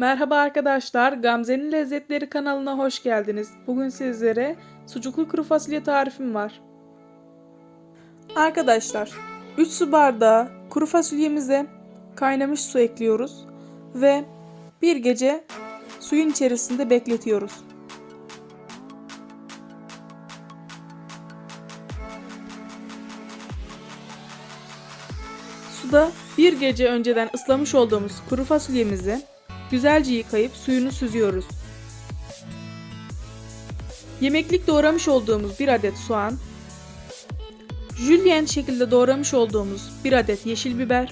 Merhaba arkadaşlar, Gamze'nin Lezzetleri kanalına hoş geldiniz. Bugün sizlere sucuklu kuru fasulye tarifim var. Arkadaşlar, 3 su bardağı kuru fasulyemize kaynamış su ekliyoruz ve bir gece suyun içerisinde bekletiyoruz. Suda bir gece önceden ıslamış olduğumuz kuru fasulyemizi güzelce yıkayıp suyunu süzüyoruz. Yemeklik doğramış olduğumuz bir adet soğan, jülyen şekilde doğramış olduğumuz bir adet yeşil biber,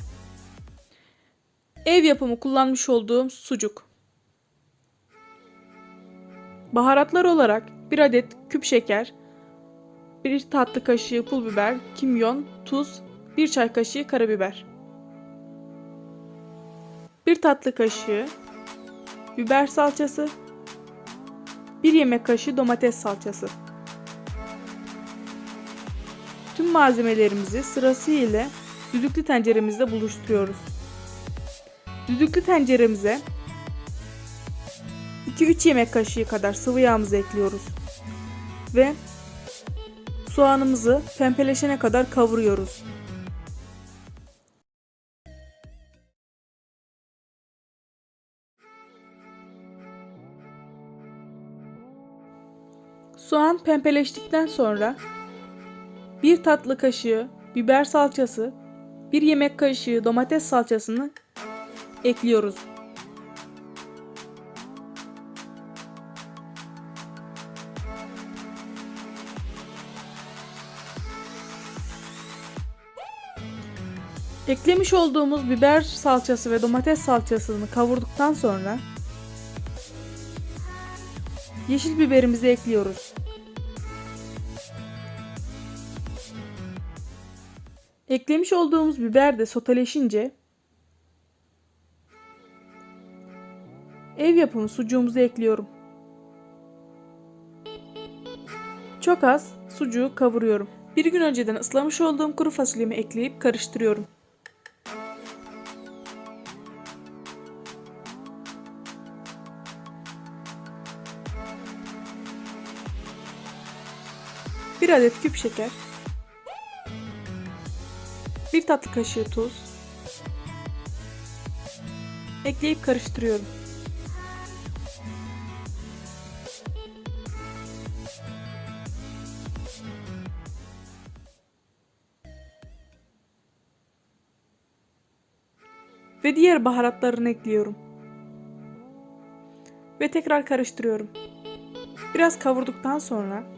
ev yapımı kullanmış olduğum sucuk. Baharatlar olarak bir adet küp şeker, bir tatlı kaşığı pul biber, kimyon, tuz, bir çay kaşığı karabiber. Bir tatlı kaşığı biber salçası, 1 yemek kaşığı domates salçası. Tüm malzemelerimizi sırasıyla düdüklü tenceremizde buluşturuyoruz. Düdüklü tenceremize 2-3 yemek kaşığı kadar sıvı yağımızı ekliyoruz. Ve soğanımızı pembeleşene kadar kavuruyoruz. Soğan pembeleştikten sonra bir tatlı kaşığı biber salçası, bir yemek kaşığı domates salçasını ekliyoruz. Eklemiş olduğumuz biber salçası ve domates salçasını kavurduktan sonra yeşil biberimizi ekliyoruz. Eklemiş olduğumuz biber de soteleşince ev yapımı sucuğumuzu ekliyorum. Çok az sucuğu kavuruyorum. Bir gün önceden ıslamış olduğum kuru fasulyemi ekleyip karıştırıyorum. Bir adet küp şeker, bir tatlı kaşığı tuz ekleyip karıştırıyorum. Ve diğer baharatlarını ekliyorum. Ve tekrar karıştırıyorum. Biraz kavurduktan sonra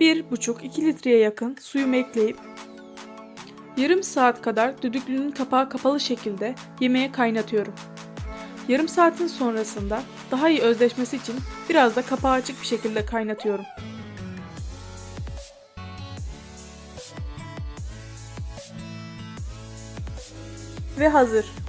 1,5-2 litreye yakın suyumu ekleyip yarım saat kadar düdüklünün kapağı kapalı şekilde yemeğe kaynatıyorum. Yarım saatin sonrasında daha iyi özleşmesi için biraz da kapağı açık bir şekilde kaynatıyorum. Ve hazır.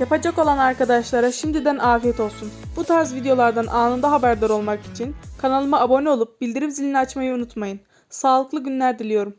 Yapacak olan arkadaşlara şimdiden afiyet olsun. Bu tarz videolardan anında haberdar olmak için kanalıma abone olup bildirim zilini açmayı unutmayın. Sağlıklı günler diliyorum.